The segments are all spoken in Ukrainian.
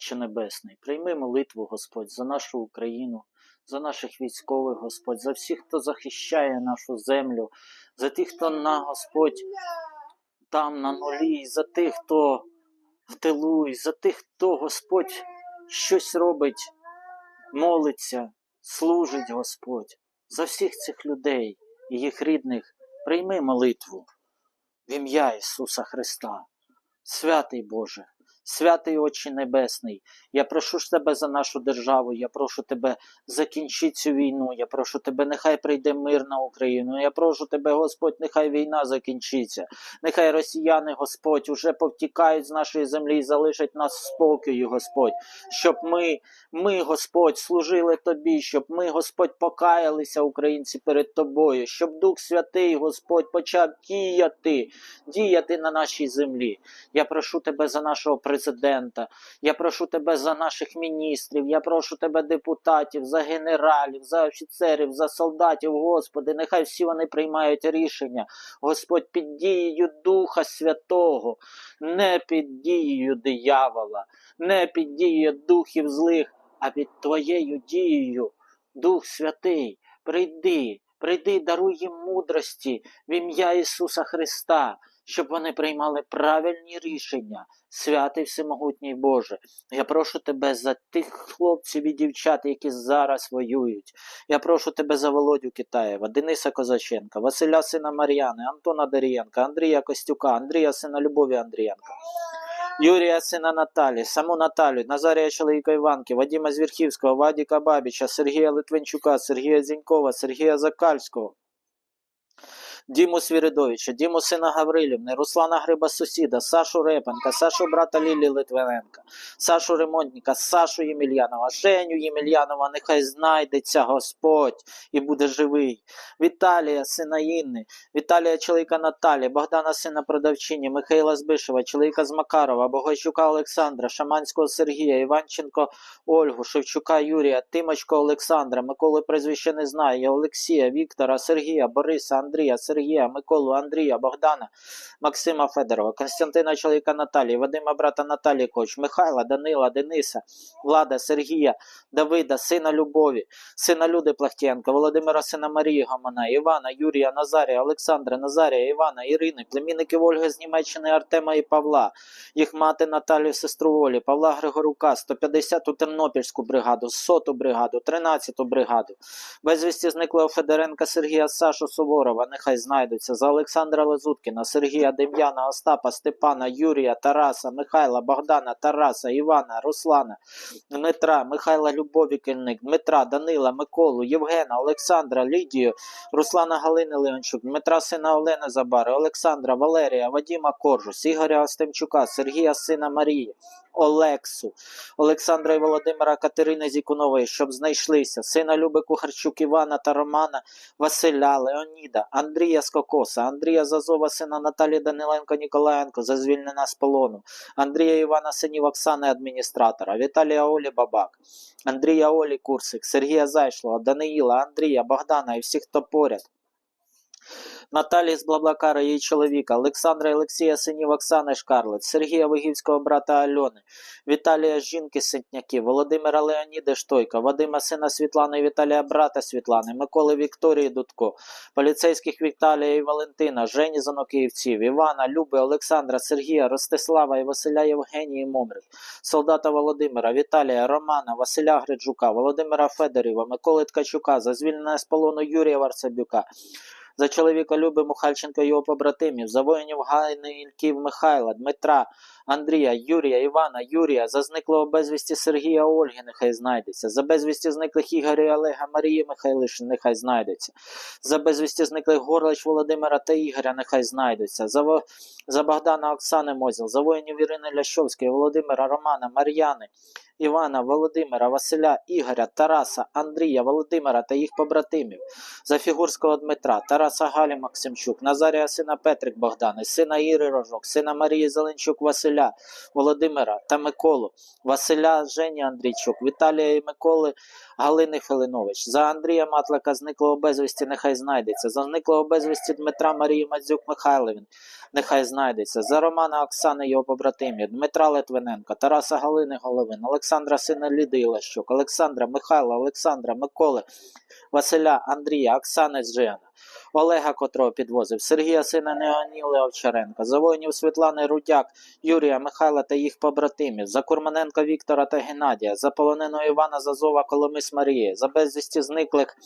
Отче Небесний, прийми молитву, Господь, за нашу Україну, за наших військових, Господь, за всіх, хто захищає нашу землю, за тих, хто на Господь там на нулі, за тих, хто в тилу, і за тих, хто Господь щось робить, молиться, служить Господь, за всіх цих людей і їх рідних, прийми молитву в ім'я Ісуса Христа. Святий Боже, святий Отче Небесний, я прошу тебе за нашу державу, я прошу тебе закінчи цю війну, я прошу тебе, нехай прийде мир на Україну. Я прошу тебе, Господь, нехай війна закінчиться. Нехай росіяни, Господь, уже повтікають з нашої землі і залишать нас в спокої, Господь, щоб ми, ми, Господь, служили Тобі, щоб ми, Господь, покаялися, українці, перед Тобою, щоб Дух Святий, Господь, почав діяти, діяти на нашій землі. Я прошу тебе за нашого президента, я прошу тебе за наших міністрів, я прошу тебе депутатів, за генералів, за офіцерів, за солдатів, Господи, нехай всі вони приймають рішення, Господь, під дією Духа Святого, не під дією диявола, не під дією духів злих, а під Твоєю дією, Дух Святий, прийди, прийди, даруй їм мудрості в ім'я Ісуса Христа, щоб вони приймали правильні рішення. Святий Всемогутній Боже, я прошу тебе за тих хлопців і дівчат, які зараз воюють. Я прошу тебе за Володю Китаєва, Дениса Козаченка, Василя сина Мар'яни, Антона Дарієнка, Андрія Костюка, Андрія сина Любові Андрієнка. Юрія сина Наталі, саму Наталю, Назарія чоловіка Іванки, Вадима Звірхівського, Вадіка Бабіча, Сергія Литвинчука, Сергія Зінькова, Сергія Закальського, Діму Свіридовича, Діму сина Гаврилівни, Руслана Гриба сусіда, Сашу Репенка, Сашу брата Лілі Литвиненка, Сашу Ремонтника, Сашу Ємельянова, Женю Ємельянова, нехай знайдеться Господь і буде живий. Віталія, сина Інни, Віталія чоловіка Наталі, Богдана сина продавчині, Михайла Збишева, чоловіка з Макарова, Богощука Олександра, Шаманського Сергія, Іванченко Ольгу, Шевчука Юрія, Тимочко Олександра, Миколи прізвище не знаю, Олексія, Віктора, Сергія, Бориса, Андрія, Сергія, Миколу, Андрія, Богдана, Максима Федорова, Константина чоловіка Наталії, Вадима брата Наталії Коч, Михайла, Данила, Дениса, Влада, Сергія, Давида, сина Любові, сина Люди Плахтєнка, Володимира сина Марії Гомона, Івана, Юрія, Назарія, Олександра, Назарія, Івана, Ірини, племінників Ольги з Німеччини, Артема і Павла, їх мати Наталію сестру Олі, Павла Григорука, 150-ту Тернопільську бригаду, 100-ту бригаду, 13-ту бригаду. Безвісті зниклого Федоренка Сергія Сашу Суворова, нехай знайдуться, за Олександра Лазуткіна, Сергія Дем'яна, Остапа, Степана, Юрія, Тараса, Михайла, Богдана, Тараса, Івана, Руслана, Дмитра, Михайла Любові Кельник, Дмитра, Данила, Миколу, Євгена, Олександра, Лідію, Руслана Галини Леончук, Дмитра сина Олени Забари, Олександра, Валерія, Вадіма Коржус, Ігоря Остемчука, Сергія сина Марії, Олексу, Олександра і Володимира Катерини Зікунової, щоб знайшлися, сина Люби Кухарчук Івана та Романа, Василя, Леоніда, Андрія Скокоса, Андрія Зазова, сина Наталі Даниленко Ніколаєнко, за звільнення з полону, Андрія Івана синів Оксани адміністратора, Віталія Олі Бабак, Андрія Олі Курсик, Сергія Зайшлова, Даниїла, Андрія, Богдана і всіх, хто поряд. Наталії з Блаблакара, її чоловіка, Олександра Олексія синів Оксани Шкарлет, Сергія Вигівського брата Альони, Віталія жінки Ситняків, Володимира Леоніда Штойка, Вадима сина Світлани і Віталія брата Світлани, Миколи Вікторії Дудко, поліцейських Віталія і Валентина, Жені Занокіївців, Івана, Люби, Олександра, Сергія, Ростислава і Василя Євгенії Момрик, солдата Володимира, Віталія, Романа, Василя Гриджука, Володимира Федорєва, Миколи Ткачука, за звільнення з полону Юрія Варцебюка, за чоловіка Люби Мухальченка його побратимів, за воїнів Гайни Ільків Михайла, Дмитра, Андрія, Юрія, Івана, Юрія, за зниклого безвісті Сергія Ольги, нехай знайдеться, за безвісті зниклих Ігоря і Олега Марії Михайлишин, нехай знайдеться, за безвісті зниклих Горлич Володимира та Ігоря, нехай знайдеться, за, за Богдана Оксани Мозіл, за воїнів Ірини Лящовської, Володимира Романа, Мар'яни, Івана, Володимира, Василя, Ігоря, Тараса, Андрія, Володимира та їх побратимів, за Фігурського Дмитра, Тараса Галі Максимчук, Назарія сина Петрик Богдани, сина Іри Рожок, сина Марії Зеленчук Василя, Володимира та Миколу, Василя Жені Андрійчук, Віталія і Миколи Галини Филинович. За Андрія Матлика зниклого безвісті нехай знайдеться. За зниклого безвісті Дмитра Марії Мадзюк Михайловин нехай знайдеться. За Романа Оксани його побратимів, Дмитра Литвиненка, Тараса Галини Головин, Олександра сина Ліди Ілащук, Олександра Михайла, Олександра Миколи, Василя Андрія, Оксани Жена. Олега, котрого підвозив, Сергія сина Неоніли Овчаренка, за воїнів Світлани Рудяк, Юрія, Михайла та їх побратимів, за Курманенка Віктора та Геннадія, за полоненого Івана Зазова Коломис Марії, за безвісті зниклих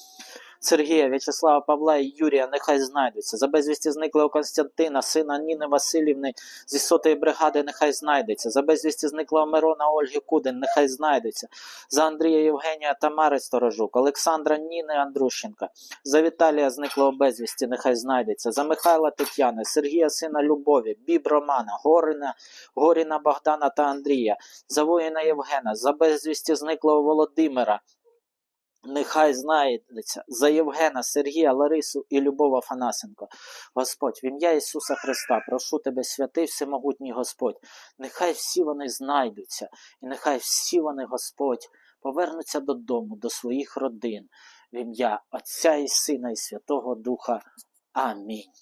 Сергія, В'ячеслава Павла і Юрія нехай знайдуться. За безвісті зниклого Константина, сина Ніни Васильівни зі сотої бригади нехай знайдеться. За безвісті зниклого Мирона Ольги Кудин нехай знайдеться. За Андрія Євгенія Тамари Сторожук, Олександра Ніни Андрущенка, за Віталія зниклого безвісті нехай знайдеться. За Михайла Тетяни, Сергія сина Любові, Біб Романа, Горина, Горіна Богдана та Андрія, за воїна Євгена, за безвісті зниклого Володимира. Нехай знайдеться за Євгена, Сергія, Ларису і Любов Афанасенко. Господь, в ім'я Ісуса Христа, прошу тебе, святий всемогутній Господь, нехай всі вони знайдуться, і нехай всі вони, Господь, повернуться додому, до своїх родин, в ім'я Отця і Сина і Святого Духа. Амінь.